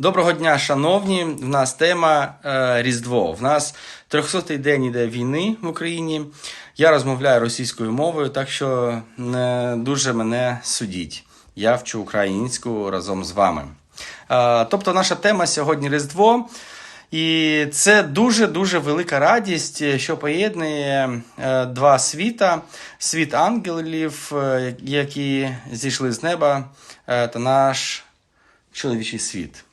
Доброго дня, шановні. В нас тема е, Різдво. В нас 300-й день іде війни в Україні. Я розмовляю російською мовою, так що не дуже мене судіть. Я вчу українську разом з вами. Е, тобто, наша тема сьогодні Різдво. І це дуже дуже велика радість, що поєднує е, два світа: світ ангелів, е, які зійшли з неба, е, та наш чоловічий світ.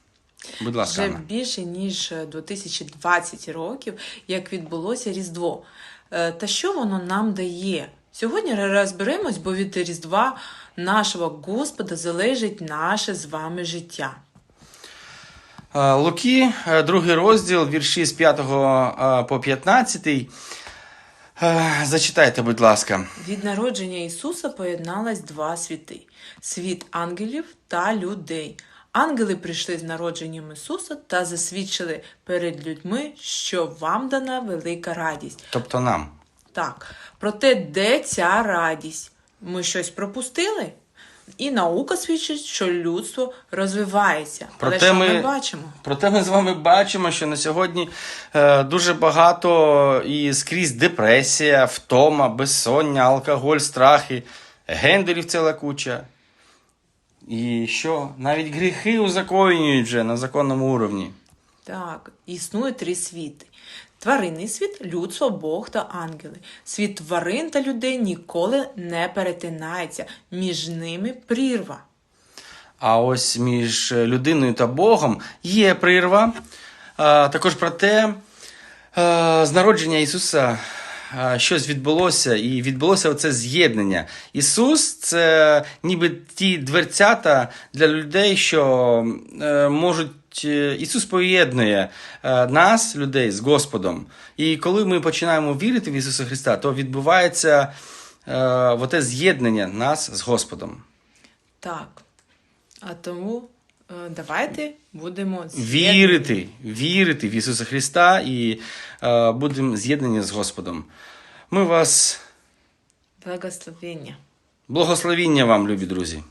Будь ласка. Вже Анна. більше ніж 2020 років, як відбулося Різдво. Е, Та що воно нам дає? Сьогодні розберемось, бо від Різдва нашого Господа залежить наше з вами життя. Е, Луки, е, другий розділ, вірші з 5 е, по 15. Е, Зачитайте, будь ласка. Від народження Ісуса поєдналось два світи: світ ангелів та людей. Ангели прийшли з народженням Ісуса та засвідчили перед людьми, що вам дана велика радість. Тобто нам. Так, проте де ця радість? Ми щось пропустили? І наука свідчить, що людство розвивається. Але Проте що ми- ми бачимо? Проте ми з вами бачимо, що на сьогодні е, дуже багато і скрізь депресія, втома, безсоння, алкоголь, страхи, гендерів ціла куча. І що? Навіть гріхи узаконюють вже на законному уровні. Так, існує три світи: тваринний світ, людство, Бог та ангели. Світ тварин та людей ніколи не перетинається, між ними прірва. А ось між людиною та Богом є прірва. А, також про те, а, з народження Ісуса щось відбулося, і відбулося оце з'єднання. Ісус це ніби ті дверцята для людей, що е, можуть. е, Ісус поєднує е, нас, людей, з Господом. І коли ми починаємо вірити в Ісуса Христа, то відбувається оте з'єднання нас з Господом. Так. А тому давайте будемо Вірити, вірити в Ісуса Христа і е, будемо з'єднані з Господом. Ми вас Благословення. благословіння вам, любі друзі.